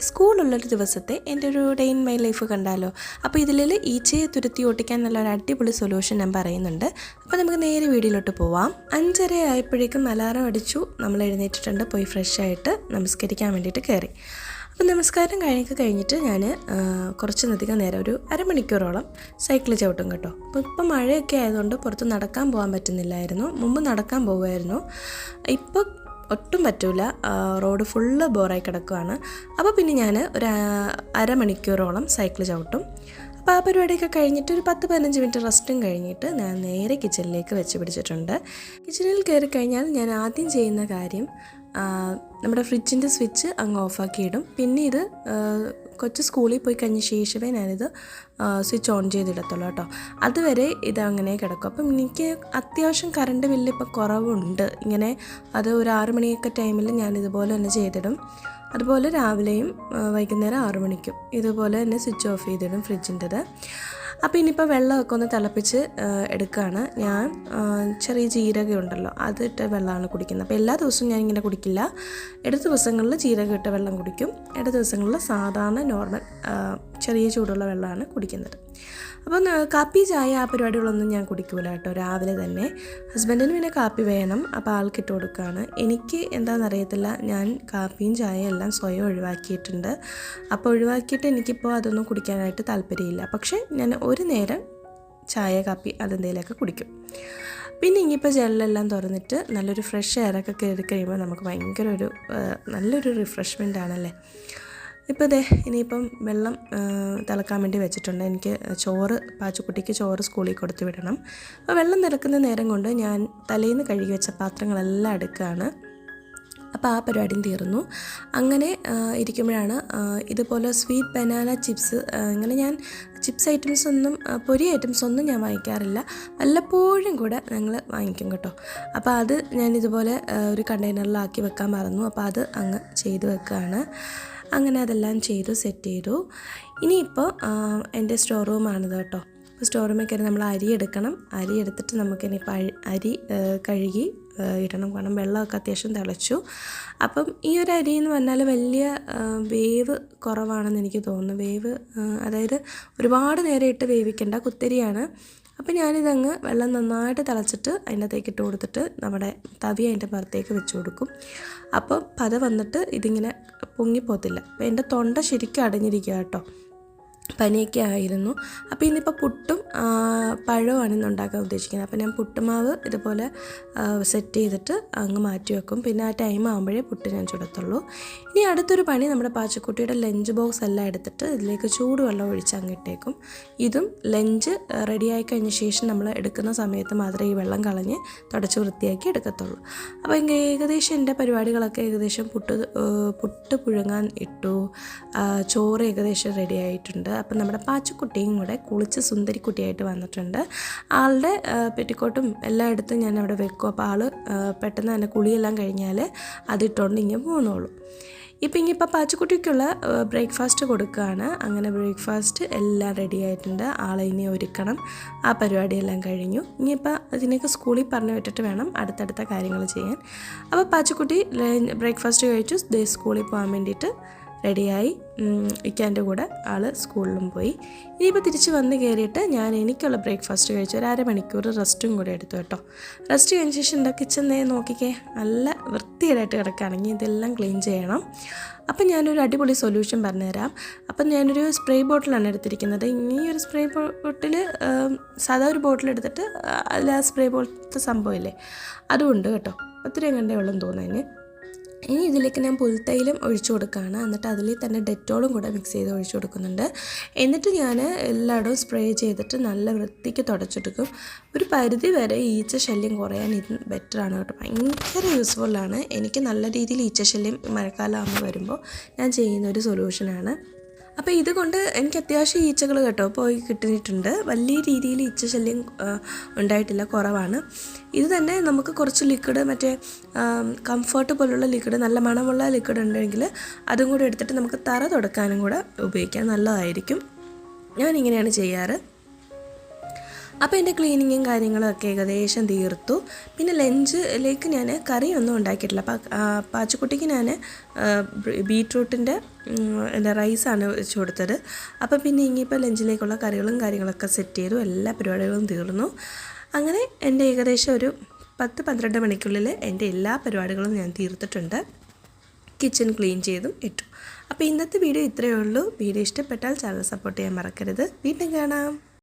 സ്കൂളുള്ളൊരു ദിവസത്തെ എന്റെ ഒരു ഡേ ഇൻ മൈ ലൈഫ് കണ്ടാലോ? അപ്പോൾ ഇതിൽ ഈച്ചയെ തുരുത്തി ഓട്ടിക്കാൻ ഒരു അടിപൊളി സൊല്യൂഷൻ ഞാൻ പറയുന്നുണ്ട്. അപ്പോൾ നമുക്ക് നേരെ വീഡിയോയിലോട്ട് പോവാം. അഞ്ചര ആയപ്പോഴേക്കും അലാറം അടിച്ചു. നമ്മൾ എഴുന്നേറ്റിട്ടുണ്ട്. പോയി ഫ്രഷ് ആയിട്ട് നമസ്കരിക്കാൻ വേണ്ടിയിട്ട് കയറി. അപ്പോൾ നമസ്കാരം കഴിഞ്ഞൊക്കെ കഴിഞ്ഞിട്ട് ഞാൻ കുറച്ചധികം നേരം ഒരു അരമണിക്കൂറോളം സൈക്കിൾ ചവിട്ടും കേട്ടോ. അപ്പോൾ ഇപ്പം മഴയൊക്കെ ആയതുകൊണ്ട് പുറത്ത് നടക്കാൻ പോകാൻ പറ്റുന്നില്ലായിരുന്നു. മുമ്പ് നടക്കാൻ പോകുമായിരുന്നു ഇപ്പോൾ ഒട്ടും പറ്റൂല. റോഡ് ഫുള്ള് ബോറായി കിടക്കുവാണ്. അപ്പോൾ പിന്നെ ഞാൻ ഒരു അരമണിക്കൂറോളം സൈക്കിൾ ചവിട്ടും. അപ്പോൾ ആ പരിപാടിയൊക്കെ കഴിഞ്ഞിട്ട് ഒരു പത്ത് പതിനഞ്ച് മിനിറ്റ് റെസ്റ്റും കഴിഞ്ഞിട്ട് ഞാൻ നേരെ കിച്ചണിലേക്ക് വെച്ച് പിടിച്ചിട്ടുണ്ട്. കിച്ചണിൽ കയറി കഴിഞ്ഞാൽ ഞാൻ ആദ്യം ചെയ്യുന്ന കാര്യം നമ്മുടെ ഫ്രിഡ്ജിന്റെ സ്വിച്ച് അങ്ങ് ഓഫാക്കിയിടും. പിന്നെ ഇത് കൊച്ചു സ്കൂളിൽ പോയി കഴിഞ്ഞ ശേഷമേ ഞാനിത് സ്വിച്ച് ഓൺ ചെയ്തിടത്തുള്ളൂ കേട്ടോ. അതുവരെ ഇത് അങ്ങനെ കിടക്കും. അപ്പം എനിക്ക് അത്യാവശ്യം കറണ്ട് ബില്ല് ഇപ്പോൾ കുറവുണ്ട്. ഇങ്ങനെ അത് ഒരു ആറ് മണിയൊക്കെ ടൈമിൽ ഞാൻ ഇതുപോലെ തന്നെ ചെയ്തിടും. അതുപോലെ രാവിലെയും വൈകുന്നേരം ആറു മണിക്കും ഇതുപോലെ തന്നെ സ്വിച്ച് ഓഫ് ചെയ്തിടും ഫ്രിഡ്ജിന്റെത് അപ്പോൾ ഇനിയിപ്പോൾ വെള്ളമൊക്കെ ഒന്ന് തിളപ്പിച്ച് എടുക്കുകയാണ് ഞാൻ ചെറിയ ജീരകം ഉണ്ടല്ലോ അതിട്ട് വെള്ളമാണ് കുടിക്കുന്നത്. അപ്പോൾ എല്ലാ ദിവസവും ഞാൻ ഇങ്ങനെ കുടിക്കില്ല. ഇട ദിവസങ്ങളിൽ ജീരകം ഇട്ട വെള്ളം കുടിക്കും. ഇട ദിവസങ്ങളിൽ സാധാരണ നോർമൽ ചെറിയ ചൂടുള്ള വെള്ളമാണ് കുടിക്കുന്നത്. അപ്പം കാപ്പി ചായ ആ പരിപാടികളൊന്നും ഞാൻ കുടിക്കൂല കേട്ടോ. രാവിലെ തന്നെ. ഹസ്ബൻഡിന് പിന്നെ കാപ്പി വേണം. അപ്പോൾ ആൾക്കിട്ട് കൊടുക്കുകയാണ് എനിക്ക് എന്താണെന്നറിയത്തില്ല. ഞാൻ കാപ്പിയും ചായയും എല്ലാം സ്വയം ഒഴിവാക്കിയിട്ടുണ്ട്. അപ്പോൾ ഒഴിവാക്കിയിട്ട് എനിക്കിപ്പോൾ അതൊന്നും കുടിക്കാനായിട്ട് താല്പര്യമില്ല. പക്ഷേ ഞാൻ ഒരു നേരം ചായ കാപ്പി അതെന്തെങ്കിലുമൊക്കെ കുടിക്കും. പിന്നെ ഇനിയിപ്പോൾ ജനലെല്ലാം തുറന്നിട്ട് നല്ലൊരു ഫ്രഷ് എയറൊക്കെ കയറി കഴിയുമ്പോൾ നമുക്ക് ഭയങ്കര ഒരു നല്ലൊരു റിഫ്രഷ്മെന്റ് ആണല്ലേ? ഇപ്പോൾ ഇതേ ഇനിയിപ്പം വെള്ളം തിളക്കാൻ വേണ്ടി വെച്ചിട്ടുണ്ട്. എനിക്ക് ചോറ് പാച്ചുക്കുട്ടിക്ക് ചോറ് സ്കൂളിൽ കൊടുത്തു വിടണം. അപ്പോൾ വെള്ളം തിളക്കുന്ന നേരം കൊണ്ട് ഞാൻ തലേന്ന് കഴുകി വെച്ച പാത്രങ്ങളെല്ലാം എടുക്കുകയാണ്. അപ്പോൾ ആ പരിപാടിയും തീർന്നു. അങ്ങനെ ഇരിക്കുമ്പോഴാണ് ഇതുപോലെ സ്വീറ്റ് ബനാന ചിപ്സ് ഇങ്ങനെ ഞാൻ ചിപ്സ് ഐറ്റംസ് ഒന്നും പൊരി ഐറ്റംസ് ഒന്നും ഞാൻ വാങ്ങിക്കാറില്ല. വല്ലപ്പോഴും കൂടെ ഞങ്ങൾ വാങ്ങിക്കും കേട്ടോ. അപ്പോൾ അത് ഞാൻ ഇതുപോലെ ഒരു കണ്ടെയ്നറിലാക്കി വെക്കാൻ മറന്നു. അപ്പോൾ അത് അങ്ങ് ചെയ്ത് വെക്കുകയാണ്. അങ്ങനെ അതെല്ലാം ചെയ്തു സെറ്റ് ചെയ്തു. ഇനിയിപ്പോൾ എന്റെ സ്റ്റോർ റൂമാണ് കേട്ടോ. അപ്പോൾ സ്റ്റോർ റൂമിൽ കയറി നമ്മൾ അരി എടുക്കണം. അരി എടുത്തിട്ട് നമുക്ക് ഇനിയിപ്പോൾ അരി കഴുകി ഇടണം. കാരണം വെള്ളമൊക്കെ അത്യാവശ്യം തിളച്ചു. അപ്പം ഈ ഒരു അരി എന്ന് പറഞ്ഞാൽ വലിയ വേവ് കുറവാണെന്ന് എനിക്ക് തോന്നുന്നു. വേവ് അതായത് ഒരുപാട് നേരം ഇട്ട് വേവിക്കേണ്ട കുത്തരിയാണ്. അപ്പം ഞാനിതങ്ങ് വെള്ളം നന്നായിട്ട് തിളച്ചിട്ട് അതിനകത്തേക്ക് ഇട്ട് കൊടുത്തിട്ട് നമ്മുടെ തവി അതിന്റെ പുറത്തേക്ക് വെച്ച് കൊടുക്കും. അപ്പോൾ പത വന്നിട്ട് ഇതിങ്ങനെ പൊങ്ങിപ്പോത്തില്ല അപ്പോൾ എന്റെ തൊണ്ട ശരിക്കും അടഞ്ഞിരിക്കുക കേട്ടോ. പനിയൊക്കെ ആയിരുന്നു. അപ്പോൾ ഇന്നിപ്പോൾ പുട്ടും ആ, പഴവുമാണ് ഇന്ന് ഉണ്ടാക്കാൻ ഉദ്ദേശിക്കുന്നത്. അപ്പോൾ ഞാൻ പുട്ടുമാവ് ഇതുപോലെ സെറ്റ് ചെയ്തിട്ട് അങ്ങ് മാറ്റി വെക്കും. പിന്നെ ആ ടൈം ആകുമ്പോഴേ പുട്ട് ഞാൻ ചുടത്തുള്ളൂ. ഇനി അടുത്തൊരു പണി നമ്മുടെ പാച്ചക്കുട്ടിയുടെ ലഞ്ച് ബോക്സ് എല്ലാം എടുത്തിട്ട് ഇതിലേക്ക് ചൂടുവെള്ളം ഒഴിച്ച് അങ്ങ് ഇട്ടേക്കും. ഇതും ലഞ്ച് റെഡിയായി കഴിഞ്ഞ ശേഷം നമ്മൾ എടുക്കുന്ന സമയത്ത് മാത്രമേ ഈ വെള്ളം കളഞ്ഞ് തുടച്ച് വൃത്തിയാക്കി എടുക്കത്തുള്ളൂ. അപ്പോൾ ഇങ്ങനെ ഏകദേശം എന്റെ പരിപാടികളൊക്കെ ഏകദേശം പുട്ട് പുട്ട് പുഴുങ്ങാൻ ഇട്ടു. ചോറ് ഏകദേശം റെഡി ആയിട്ടുണ്ട്. അപ്പം നമ്മുടെ പാച്ചക്കുട്ടിയും കൂടെ കുളിച്ച് സുന്ദരിക്കുട്ടിയായിട്ട് വന്നിട്ടുണ്ട്. ആളുടെ പെറ്റിക്കോട്ടും എല്ലായിടത്തും ഞാൻ അവിടെ വെക്കും അപ്പോൾ ആൾ പെട്ടെന്ന് തന്നെ കുളിയെല്ലാം കഴിഞ്ഞാൽ അതിട്ടുകൊണ്ട് ഇങ്ങനെ പോകുന്നുള്ളൂ ഇപ്പം ഇനിയിപ്പോൾ പാച്ചക്കുട്ടിക്കുള്ള ബ്രേക്ക്ഫാസ്റ്റ് കൊടുക്കുകയാണ് അങ്ങനെ ബ്രേക്ക്ഫാസ്റ്റ് എല്ലാം റെഡി ആയിട്ടുണ്ട് ആളെ ഇനി ഒരുക്കണം. ആ പരിപാടിയെല്ലാം കഴിഞ്ഞു. ഇനിയിപ്പോൾ അതിനൊക്കെ സ്കൂളിൽ പറഞ്ഞു വിട്ടിട്ട് വേണം അടുത്തടുത്ത കാര്യങ്ങൾ ചെയ്യാൻ. അപ്പോൾ പാച്ചക്കുട്ടി ബ്രേക്ക്ഫാസ്റ്റ് കഴിച്ചു. സ്കൂളിൽ പോകാൻ വേണ്ടിയിട്ട് റെഡിയായി. ഇക്കാന്റെ കൂടെ ആൾ സ്കൂളിലും പോയി. ഇനിയിപ്പോൾ തിരിച്ച് വന്ന് കയറിയിട്ട് ഞാൻ എനിക്കുള്ള ബ്രേക്ക്ഫാസ്റ്റ് കഴിച്ചു ഒരു അരമണിക്കൂർ റെസ്റ്റും കൂടെ എടുത്തു കേട്ടോ. റെസ്റ്റ് കഴിഞ്ഞ ശേഷം എന്താ കിച്ചൺ നോക്കിക്കേ? നല്ല വൃത്തിയായിട്ട് കിടക്കുകയാണെങ്കിൽ ഇതെല്ലാം ക്ലീൻ ചെയ്യണം. അപ്പം ഞാനൊരു അടിപൊളി സൊല്യൂഷൻ പറഞ്ഞുതരാം. അപ്പം ഞാനൊരു സ്പ്രേ ബോട്ടിലാണ് എടുത്തിരിക്കുന്നത്. ഇനി ഒരു സ്പ്രേ ബോട്ടിൽ സാധാ ഒരു ബോട്ടിൽ എടുത്തിട്ട് ആ സ്പ്രേ പോലത്തെ സംഭവമില്ലേ അതുകൊണ്ട് കേട്ടോ. ഒത്തിരി ഉള്ളെന്ന് തോന്നുന്നതിന് ഇനി ഇതിലേക്ക് ഞാൻ പുൽത്തൈലം ഒഴിച്ചു കൊടുക്കുകയാണ്. എന്നിട്ട് അതിൽ തന്നെ ഡെറ്റോളും കൂടെ മിക്സ് ചെയ്ത് ഒഴിച്ചു കൊടുക്കുന്നുണ്ട്. എന്നിട്ട് ഞാൻ എല്ലായിടവും സ്പ്രേ ചെയ്തിട്ട് നല്ല വൃത്തിക്ക് തുടച്ചെടുക്കും. ഒരു പരിധി വരെ ഈച്ച ശല്യം കുറയാൻ ഇത് ബെറ്ററാണ് കേട്ടോ. ഭയങ്കര യൂസ്ഫുള്ളാണ് എനിക്ക് നല്ല രീതിയിൽ ഈച്ച ശല്യം മഴക്കാലം ആകുമ്പോൾ വരുമ്പോൾ ഞാൻ ചെയ്യുന്ന ഒരു സൊല്യൂഷനാണ് അപ്പോൾ ഇതുകൊണ്ട് എനിക്ക് അത്യാവശ്യം ഈച്ചകൾ കേട്ടോ പോയി കിട്ടിയിട്ടുണ്ട്. വലിയ രീതിയിൽ ഈച്ച ശല്യം ഉണ്ടായിട്ടില്ല കുറവാണ്. ഇത് തന്നെ നമുക്ക് കുറച്ച് ലിക്വിഡ് മറ്റേ കംഫർട്ട് പോലുള്ള ലിക്വിഡ് നല്ല മണമുള്ള ലിക്വിഡ് ഉണ്ടെങ്കിൽ അതും കൂടെ എടുത്തിട്ട് നമുക്ക് തറ തുടക്കാനും കൂടെ ഉപയോഗിക്കാൻ നല്ലതായിരിക്കും. ഞാനിങ്ങനെയാണ് ചെയ്യാറ്. അപ്പോൾ എന്റെ ക്ലീനിങ്ങും കാര്യങ്ങളും ഒക്കെ ഏകദേശം തീർത്തു. പിന്നെ ലഞ്ചിലേക്ക് ഞാൻ കറിയൊന്നും ഉണ്ടാക്കിയിട്ടില്ല. പാച്ചക്കുട്ടിക്ക് ഞാൻ ബീട്രൂട്ടിന്റെ എന്താ റൈസാണ് വെച്ച് കൊടുത്തത്. അപ്പോൾ പിന്നെ ഇനിയിപ്പോൾ ലഞ്ചിലേക്കുള്ള കറികളും കാര്യങ്ങളൊക്കെ സെറ്റ് ചെയ്തു. എല്ലാ പരിപാടികളും തീർന്നു. അങ്ങനെ എന്റെ ഏകദേശം ഒരു പത്ത് പന്ത്രണ്ട് മണിക്കുള്ളിൽ എന്റെ എല്ലാ പരിപാടികളും ഞാൻ തീർത്തിട്ടുണ്ട്. കിച്ചൺ ക്ലീൻ ചെയ്തും ഇട്ടു. അപ്പോൾ ഇന്നത്തെ വീഡിയോ ഇത്രയേ ഉള്ളൂ. വീഡിയോ ഇഷ്ടപ്പെട്ടാൽ ചാനൽ സപ്പോർട്ട് ചെയ്യാൻ മറക്കരുത്. വീണ്ടും കാണാം.